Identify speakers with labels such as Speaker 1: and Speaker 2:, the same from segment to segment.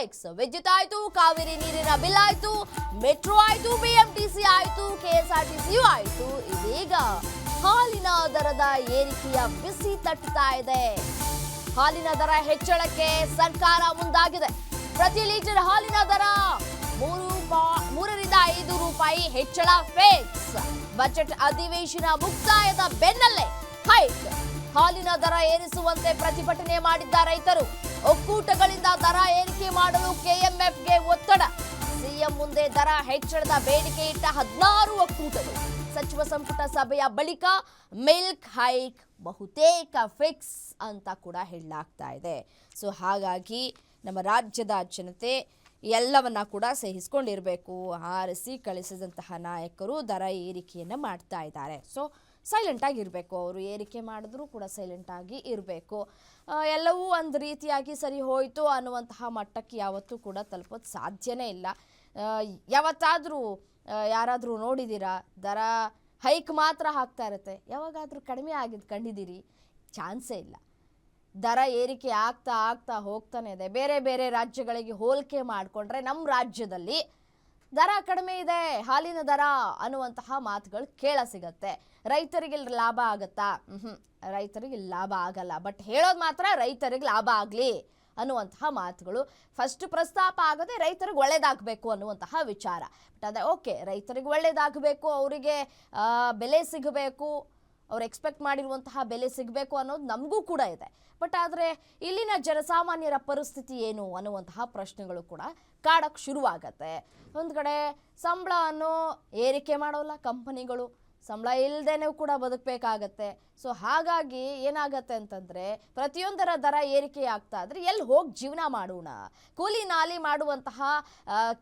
Speaker 1: Fix ವಿದ್ಯುತ್ ಆಯ್ತು, ಕಾವೇರಿ ನೀರಿನ ಬಿಲ್ ಆಯ್ತು, ಮೆಟ್ರೋ ಆಯ್ತು ಬಿಎಂಟಿಸಿ ಆಯ್ತು ಕೆಎಸ್ಆರ್ಟಿಸಿಯು ಆಯ್ತು. ಇದೀಗ ಹಾಲಿನ ದರದ ಏರಿಕೆಯ ಬಿಸಿ ತಟ್ಟುತ್ತಾ ಇದೆ. ಹಾಲಿನ ದರ ಹೆಚ್ಚಳಕ್ಕೆ ಸರ್ಕಾರ ಮುಂದಾಗಿದೆ. ಪ್ರತಿ ಲೀಟರ್ ಹಾಲಿನ ದರ ಮೂರು ಮೂರರಿಂದ ಐದು ರೂಪಾಯಿ ಹೆಚ್ಚಳ. ಫೇಕ್ಸ್ ಬಜೆಟ್ ಅಧಿವೇಶನ ಮುಕ್ತಾಯದ ಬೆನ್ನಲ್ಲೇ ಹೈಕ್. ಹಾಲಿನ ದರ ಏರಿಸುವಂತೆ ಪ್ರತಿಭಟನೆ ಮಾಡಿದ್ದ ರೈತರು. ಒಕ್ಕೂಟಗಳಿಂದ ದರ ಏರಿಕೆ ಮಾಡಲು ಕೆಎಂಎಫ್ಗೆ ಒತ್ತಡ. ಸಿಎಂ ಮುಂದೆ ದರ ಹೆಚ್ಚಳದ ಬೇಡಿಕೆ ಇಟ್ಟ ಹದಿನಾರು ಒಕ್ಕೂಟಗಳು ಸಚಿವ ಸಂಪುಟ ಸಭೆಯ ಬಳಿಕ ಮಿಲ್ಕ್ ಹೈಕ್ ಬಹುತೇಕ ಫಿಕ್ಸ್ ಅಂತ ಕೂಡ ಹೇಳಲಾಗ್ತಾ ಇದೆ. ಸೊ ಹಾಗಾಗಿ ನಮ್ಮ ರಾಜ್ಯದ ಜನತೆ ಎಲ್ಲವನ್ನ ಕೂಡ ಸಹಿಸ್ಕೊಂಡಿರಬೇಕು. ಆರಿಸಿ ಕಳಿಸಿದಂತಹ ನಾಯಕರು ದರ ಏರಿಕೆಯನ್ನು ಮಾಡ್ತಾ ಇದ್ದಾರೆ. ಸೊ ಸೈಲೆಂಟ್ ಆಗಿರಬೇಕು ಅವರು ಏರಿಕೆ ಮಾಡಿದ್ರೂ ಕೂಡ ಸೈಲೆಂಟ್ ಆಗಿ ಇರಬೇಕು. ಎಲ್ಲವೂ ಒಂದು ರೀತಿಯಾಗಿ ಸರಿ ಹೋಯಿತು ಅನ್ನುವಂತಹ ಮಟ್ಟಕ್ಕೆ ಯಾವತ್ತೂ ಕೂಡ ತಲುಪೋದು ಸಾಧ್ಯನೇ ಇಲ್ಲ. ಯಾವತ್ತಾದರೂ ಯಾರಾದರೂ ನೋಡಿದ್ದೀರಾ ದರ ಹೈಕ್ ಮಾತ್ರ ಹಾಕ್ತಾ ಇರುತ್ತೆ. ಯಾವಾಗಾದರೂ ಕಡಿಮೆ ಆಗಿದ್ದು ಕಂಡಿದ್ದೀರಿ ಚಾನ್ಸೇ ಇಲ್ಲ. ದರ ಏರಿಕೆ ಆಗ್ತಾ ಆಗ್ತಾ ಹೋಗ್ತಾನೆ ಇದೆ. ಬೇರೆ ಬೇರೆ ರಾಜ್ಯಗಳಿಗೆ ಹೋಲಿಕೆ ಮಾಡಿಕೊಂಡ್ರೆ ನಮ್ಮ ರಾಜ್ಯದಲ್ಲಿ ದರ ಕಡಿಮೆ ಇದೆ, ಹಾಲಿನ ದರ ಅನ್ನುವಂತಹ ಮಾತುಗಳು ಕೇಳ ಸಿಗತ್ತೆ. ರೈತರಿಗೆ ಲಾಭ ಆಗತ್ತಾ? ಹ್ಮ್, ರೈತರಿಗೆ ಲಾಭ ಆಗಲ್ಲ. ಬಟ್ ಹೇಳೋದು ಮಾತ್ರ ರೈತರಿಗೆ ಲಾಭ ಆಗಲಿ ಅನ್ನುವಂತಹ ಮಾತುಗಳು. ಫಸ್ಟ್ ಪ್ರಸ್ತಾಪ ಆಗದೆ ರೈತರಿಗೆ ಒಳ್ಳೇದಾಗಬೇಕು ಅನ್ನುವಂತಹ ವಿಚಾರ. ಬಟ್ ಅದೇ ಓಕೆ ರೈತರಿಗೆ ಒಳ್ಳೇದಾಗಬೇಕು, ಅವರಿಗೆ ಬೆಲೆ ಸಿಗಬೇಕು ಅವ್ರು ಎಕ್ಸ್ಪೆಕ್ಟ್ ಮಾಡಿರುವಂತಹ ಬೆಲೆ ಸಿಗಬೇಕು ಅನ್ನೋದು ನಮಗೂ ಕೂಡ ಇದೆ. ಬಟ್ ಆದರೆ ಇಲ್ಲಿನ ಜನಸಾಮಾನ್ಯರ ಪರಿಸ್ಥಿತಿ ಏನು ಅನ್ನುವಂತಹ ಪ್ರಶ್ನೆಗಳು ಕೂಡ ಕಾಡಕ್ಕೆ ಶುರುವಾಗತ್ತೆ. ಒಂದು ಕಡೆ ಸಂಬಳವನ್ನು ಏರಿಕೆ ಮಾಡೋಲ್ಲ ಕಂಪನಿಗಳು. ಸಂಬಳ ಇಲ್ಲದೇನೆ ಕೂಡ ಬದುಕಬೇಕಾಗತ್ತೆ. ಸೊ ಹಾಗಾಗಿ ಏನಾಗತ್ತೆ ಅಂತಂದರೆ, ಪ್ರತಿಯೊಂದರ ದರ ಏರಿಕೆ ಆಗ್ತಾ ಇದ್ರೆ ಎಲ್ಲಿ ಹೋಗಿ ಜೀವನ ಮಾಡೋಣ? ಕೂಲಿ ನಾಲಿ ಮಾಡುವಂತಹ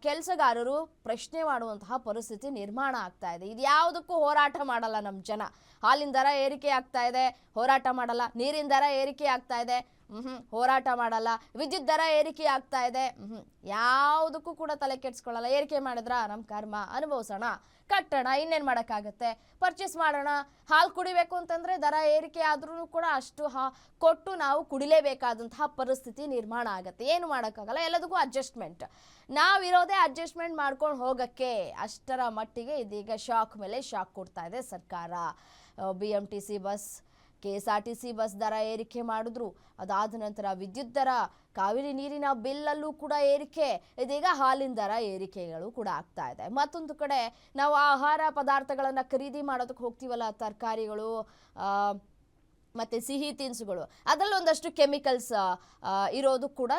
Speaker 1: ಕೆಲಸಗಾರರು ಪ್ರಶ್ನೆ ಮಾಡುವಂತಹ ಪರಿಸ್ಥಿತಿ ನಿರ್ಮಾಣ ಆಗ್ತಾ ಇದೆ. ಇದು ಯಾವುದಕ್ಕೂ ಹೋರಾಟ ಮಾಡಲ್ಲ ನಮ್ಮ ಜನ. ಹಾಲಿನ ದರ ಏರಿಕೆ ಆಗ್ತಾ ಇದೆ, ಹೋರಾಟ ಮಾಡಲ್ಲ. ನೀರಿನ ದರ ಏರಿಕೆ ಆಗ್ತಾ ಇದೆ. ಹೋರಾಟ ಮಾಡಲ್ಲ. ವಿದ್ಯುತ್ ದರ ಏರಿಕೆ ಆಗ್ತಾ ಇದೆ. ಯಾವುದಕ್ಕೂ ಕೂಡ ತಲೆ ಕೆಡ್ಸ್ಕೊಳ್ಳಲ್ಲ. ಏರಿಕೆ ಮಾಡಿದ್ರ ನಮ್ಮ ಕರ್ಮ. ಅನುಭವಿಸೋಣ. ಕಟ್ಟೋಣ ಇನ್ನೇನು ಮಾಡೋಕ್ಕಾಗತ್ತೆ? ಪರ್ಚೇಸ್ ಮಾಡೋಣ. ಹಾಲು ಕುಡಿಬೇಕು ಅಂತಂದರೆ ದರ ಏರಿಕೆ ಆದ್ರೂ ಕೂಡ ಅಷ್ಟು ಹಾ, ಕೊಟ್ಟು ನಾವು ಕುಡಿಲೇಬೇಕಾದಂತಹ ಪರಿಸ್ಥಿತಿ ನಿರ್ಮಾಣ ಆಗುತ್ತೆ. ಏನು ಮಾಡೋಕ್ಕಾಗಲ್ಲ. ಎಲ್ಲದಕ್ಕೂ ಅಡ್ಜಸ್ಟ್ಮೆಂಟ್ ನಾವಿರೋದೇ ಅಡ್ಜಸ್ಟ್ಮೆಂಟ್ ಮಾಡ್ಕೊಂಡು ಹೋಗೋಕ್ಕೆ. ಅಷ್ಟರ ಮಟ್ಟಿಗೆ ಇದೀಗ ಶಾಕ್ ಮೇಲೆ ಶಾಕ್ ಕೊಡ್ತಾ ಇದೆ ಸರ್ಕಾರ. B bus K S R T C bus ದರ ಏರಿಕೆ ಮಾಡಿದ್ರು. ಅದಾದ ನಂತರ ವಿದ್ಯುತ್ ದರ, ಕಾವೇರಿ ನೀರಿನ ಬಿಲ್ಲಲ್ಲೂ ಕೂಡ ಏರಿಕೆ, ಇದೀಗ ಹಾಲಿನ ದರ ಏರಿಕೆಗಳು ಕೂಡ ಆಗ್ತಾ ಇದೆ. ಮತ್ತೊಂದು ಕಡೆ ನಾವು ಆಹಾರ ಪದಾರ್ಥಗಳನ್ನು ಖರೀದಿ ಮಾಡೋದಕ್ಕೆ ಹೋಗ್ತೀವಲ್ಲ, ತರಕಾರಿಗಳು ಮತ್ತು ಸಿಹಿ ತಿನಿಸುಗಳು, ಅದರಲ್ಲಿ ಒಂದಷ್ಟು ಕೆಮಿಕಲ್ಸ್ ಇರೋದು ಕೂಡ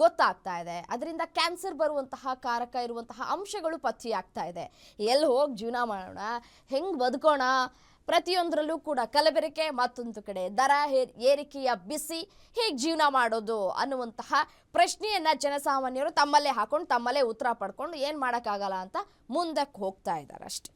Speaker 1: ಗೊತ್ತಾಗ್ತಾ ಇದೆ. ಅದರಿಂದ ಕ್ಯಾನ್ಸರ್ ಬರುವಂತಹ, ಕಾರಕ ಇರುವಂತಹ ಅಂಶಗಳು ಪತ್ತೆಯಾಗ್ತಾ ಇದೆ. ಎಲ್ಲಿ ಹೋಗಿ ಜೀವನ ಮಾಡೋಣ? ಹೆಂಗೆ ಬದುಕೋಣ? ಪ್ರತಿಯೊಂದರಲ್ಲೂ ಕೂಡ ಕಲಬೆರಕೆ ಮತ್ತೊಂದು ಕಡೆ. ದರ ಏರಿಕೆಯ ಬಿಸಿ ಹೇಗೆ ಜೀವನ ಮಾಡೋದು ಅನ್ನುವಂತಹ ಪ್ರಶ್ನೆಯನ್ನ ಜನಸಾಮಾನ್ಯರು ತಮ್ಮಲ್ಲೇ ಹಾಕೊಂಡು ತಮ್ಮಲ್ಲೇ ಉತ್ತರ ಪಡ್ಕೊಂಡು ಏನು ಮಾಡೋಕ್ಕಾಗಲ್ಲ ಅಂತ ಮುಂದಕ್ಕೆ ಹೋಗ್ತಾ ಇದ್ದಾರೆ ಅಷ್ಟೆ.